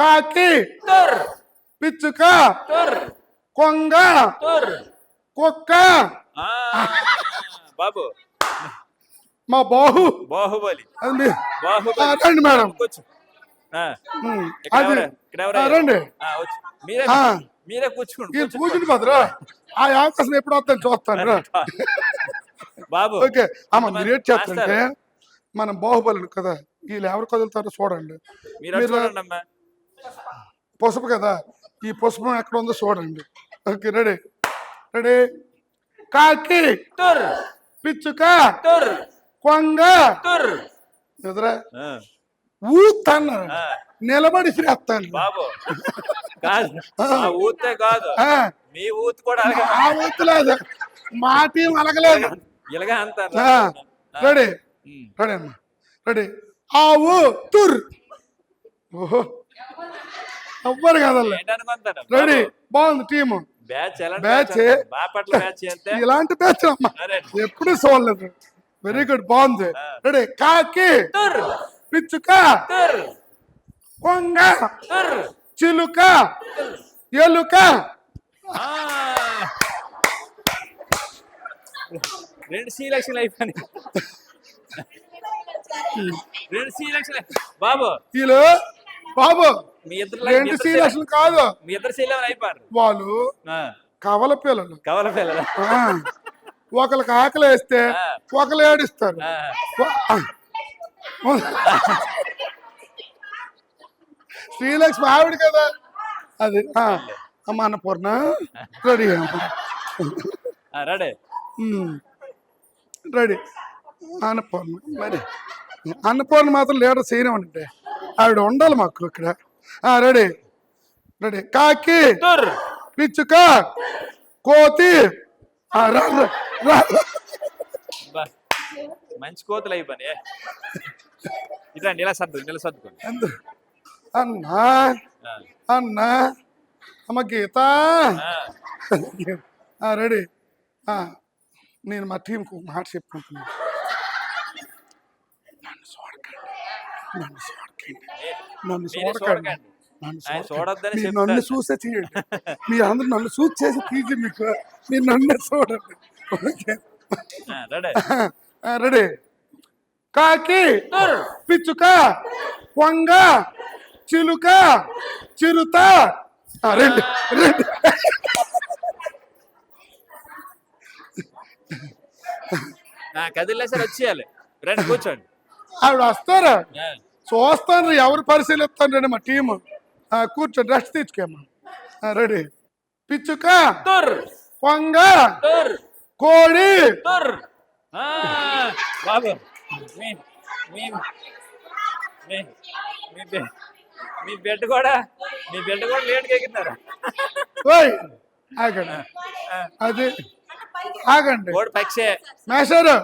కాకి. పిచ్చుక. కొంగ. కుక్క. బాబు. మా బాహు. బాహుబలి. రండి మేడం. రండి. మీరే కూర్చోండి. కూర్చుని భద్ర. ఆ అవకాశం ఎప్పుడు వస్తాను చూస్తాను. బాబు. ఓకే. అమ్మ మీరు ఏం చేస్తారంటే. మనం బాహుబలి కదా వీళ్ళు ఎవరు కదులుతారో చూడండి. మీరు పసుపు కదా? ఈ పసుపు ఎక్కడ ఉందో చూడండి. Okay ready. రెడీ? కాకి! పిచ్చుక! కొంగ! ఎదురా? ఊతాను! నిలబడి శ్రేస్తాను బాబు కాదు. ఆ. ఊతే కాదు. మీ ఊత్ కూడా ఆ ఊతలేదు మా టీం అలగలేదు. ఇలాగే ఆ, రెడీ. రెడీ అమ్మా. రెడీ. ఆవు తుర్! ఓహో. ఎవ్వరు రెడీ. బాగుంది టీము. బ్యాచ్ ఎలా బ్యాచ్ బాపట్ల బ్యాచ్ అంటే ఇలాంటి బ్యాచ్ అమ్మా. అరే ఎప్పుడు చూడలేదు వెరీ గుడ్ బాగుంది. రెడీ. కాకి. పిచ్చుక. కొంగ. చిలుక. ఎలుక. రెండు సి లక్షలు అయిపోయి రెండు సి లక్షలు బాబు. వీళ్ళు బాబు. మీ ఇద్దరు కాదు. మీ ఇద్దరు అయిపోయారు. వాళ్ళు కవల పిల్లలు. కవల పిల్లలు. ఒకరికి ఆకలి వేస్తే. ఒకరు ఏడిస్తారు. శ్రీలక్ష్మి ఆవిడ కదా. అది అమ్మ Annapurna ready ready. Ready. Annapurna మరి అన్నపూర్ణ మాత్రం లీడర్ చేయనివ్వండి ఆవిడ ఉండాలి మాకు ఇక్కడ. రెడీ. రెడీ. కాకి పిచ్చుక కోతి. మంచి కోతులు అయిపోయి ఇట్లా ఇలా సర్దు ఇలా సర్దుకోండి అన్నా. అన్నా. అమ్మ గీత. రెడీ. నేను మా టీంకు మాట చెప్పుకుంటున్నాను. నన్ను చూడకండి. నన్ను చూడకండి. నన్ను చూడకండి. నన్ను. చూడొద్దని. నన్ను చూసే తీయండి. మీరు అందరూ నన్ను చూసి చేసి తీసి మీకు మీరు నన్నే చూడండి. ఓకే. రెడీ. కాకి పిచ్చుక కొంగ చిలుక చిరుత. రండి రండి. నా కదిలే సార్ వచ్చేయాలి. రండి కూర్చోండి. ఆవిడ వస్తారా? చూస్తాను ఎవరు పరిశీలిస్తాను రండి మా టీము ఆ, కూర్చోండి రెస్ట్ తీసుకోమ్మా. ఆ, రెడీ పిచ్చుక కొంగ కోడి. బాబు మీ మీ మీ మీ బె- మీ బెడ్ కూడా మీ బెడ్ కూడా లేట్గా ఓయ్ ఆగండి. అది ఆగండి. పక్షే. మేషారు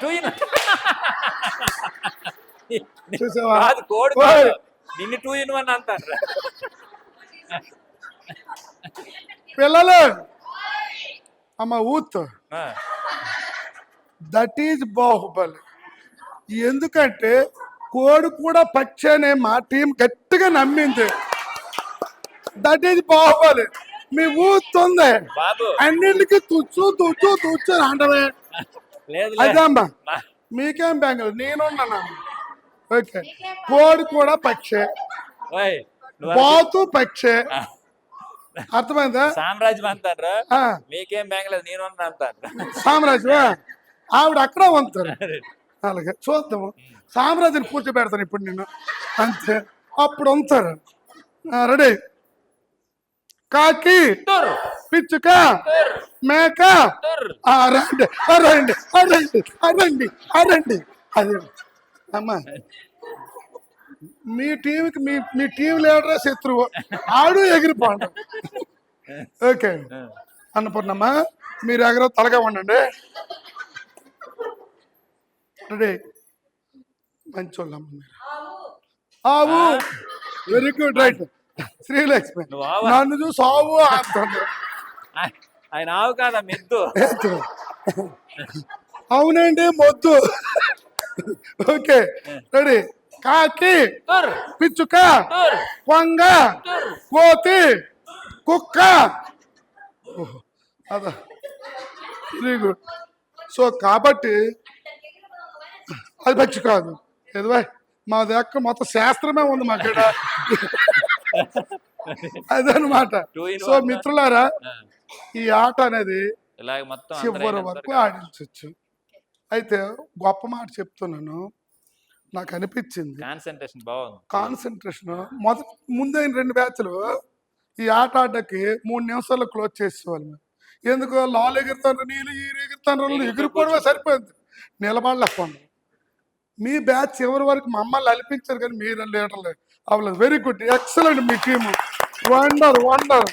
టూ ఇన్? కాదు కోడి. నిన్ను టూ ఇన్ వన్ అంటారు. పిల్లలు. అమ్మ ఊత్. That is Baahubali. ఎందుకంటే కోడి కూడా పక్షి అనే మా టీం గట్టిగా నమ్మింది. That is Baahubali. మీ ఊతుంది అన్నింటికి తుచ్చు తుచ్చు తుచ్చు అంటవే. అదమ్మా మీకేం బెంగళూరు నేనున్నాను? ఓకే. కోడి కూడా పక్షి. బాతు పక్షి. అర్థమైందా? సామ్రాజ్యం అంటారు. మీకేం బెంగలేదు నేను అంటారు. సామ్రాజ్యం ఆవిడ అక్కడ వంతారు అలాగే. చూద్దాము. సామ్రాజ్యం కూర్చోబెడతాను ఇప్పుడు నేను. అంతే. అప్పుడు వంతారు రెడీ. కాకి. పిచ్చుక మేక. రండి రండి రండి రండి ఆ, రండి. అది అమ్మా. మీ టీంకి మీ మీ టీం లీడరే శత్రువు. ఆడు ఎగిరిపోండి. ఓకే అన్నపూర్ణమ్మ మీరు ఎగరో తలగా ఉండండి. రెడీ. మంచోళ్ళమ్మ మీరు. ఆవు. Very good right Srilakshmi? నన్ను చూసి ఆవు ఆయ- ఆయన ఆవు కాదా మిద్దు? అవునండి మొద్దు. Okay ready. కాకి పిచ్చుక కొంగ తుర్. కోతి కుక్క. ఓహో, అదా. Very good. సో కాబట్టి అది పచ్చి కాదు ఎదువా మా దగ్గర మొత్తం శాస్త్రమే ఉంది మా ఇక్కడ. అదనమాట సో. మిత్రులారా ఈ ఆట అనేది చివరి వరకు ఆడించవచ్చు అయితే గొప్ప మాట చెప్తున్నాను. నాకు అనిపించింది. కాన్సన్ట్రేషన్ బాగుంది. కాన్సన్ట్రేషన్ మొదటి ముందైన రెండు బ్యాచ్లు ఈ ఆట ఆడకి మూడు నిమిషాల్లో క్లోజ్ చేసేవాళ్ళు. ఎందుకు లాల్ ఎగురుతాను నీళ్ళు ఈరు ఎగురుతాను ఎగిరిపోవడమే సరిపోయింది. నిలబడలేకపోండి. మీ బ్యాచ్ ఎవరి వరకు మమ్మల్ని అల్పించారు కానీ మీరు లీడర్లు అవ్వలేదు. వెరీ గుడ్ ఎక్సలెంట్ మీ టీము. Wonder wonder